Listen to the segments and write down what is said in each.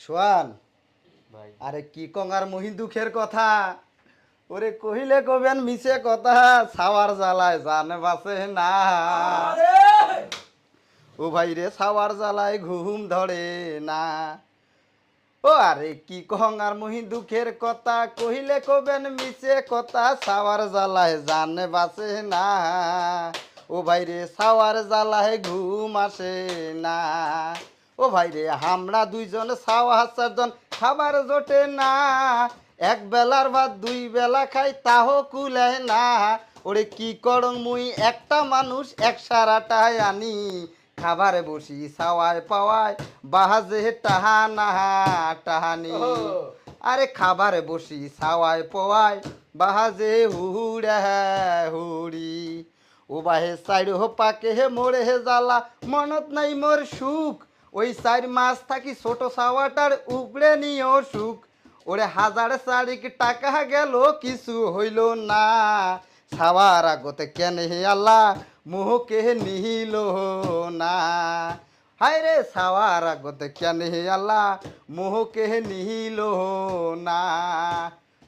Schwann ভাই। আরে কি কঙ্গার মহি দুঃখের কথা? ওরে কহিলে কবেন মিছে কথা ছাওয়ার জ্বালায় জানে বাসে না। ও ভাই রে ছাওয়ার জ্বালায় ঘুম ধরে না। ও আরে কি কঙ্গার মহি দুঃখের কথা কহিলে কবেন মিছে কথা ছাওয়ার জ্বালায় জানে বাসে না। ও ভাই রে ছাওয়ার জ্বালায় ঘুম আসে না। ও ভাই রে আমরা দুইজন ছাওয়া চারজন খাবার জোটে না। এক বেলার ভাত দুই বেলা খাই তাহো কুলে না। ওরে কি করং মুই একটা মানুষ এক সারাটায় আনি। খাবারে বসি সাওয়ায় পাওয়ায় বাহাজে টাহা নাহা টাহানি। আরে খাবারে বসি সাওয়ায় পাওয়ায় বাহাজে হুড়ে হুড়ি। ও বাহে সাইড হো পাকে হে মোড়ে হে জ্বালা মনত নাই মোর সুখ। ওই চার মাস থাকি ছোট সাওয়াটার উপরে নিও সুখ। ওরে হাজার চারিক টাকা গেল, কিছু হইল না। সাওয়ার আগতে কেন হে আল্লাহ, মুহকে নিহিল না। হায় রে সাওয়ার আগতে কেন হে আল্লাহ, মোহকে নিহিল না।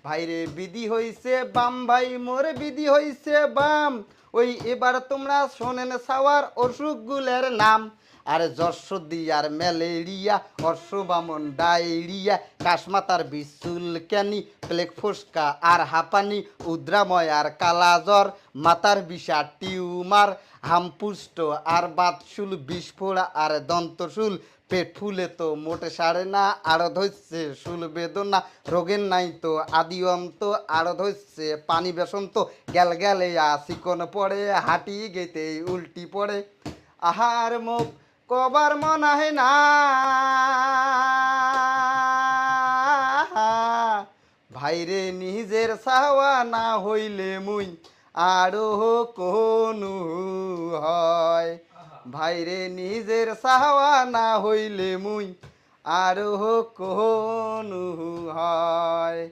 ভাইরে বিধি হইছে বাম, ভাই মোর বিধি হইছে বাম। ওই এবার তোমরা শোনেন সাওয়ার অসুখগুলের নাম। আরে যশোদি আর ম্যালেরিয়া, অশ্ববামন ডায়রিয়া, কাশমাতার বিশুল ক্যানি ফুসকা আর হাঁপানি, উদ্রাময় আর কালাজ্বর, মাতার বিষা, টিউমার, হামপুষ্ট আর বাতশুল বিস্ফোরা আর দন্তশুল। পেট ফুলে তো মোটে সারে না, আরও ধরছে শুল বেদনা, রোগের নাই তো আদি অন্ত আরও ধরছে পানি বেসন্ত গেল গেলে চিকন পড়ে, হাঁটি গেতে উল্টি পড়ে। আহার মুখ কবার মনাহে না। ভাইরে নিজের সাওয়া না হইলে মুই আরও কোনু হয়। ভাইরে নিজের সাওয়া না হইলে মুই আরও কোনু হয়।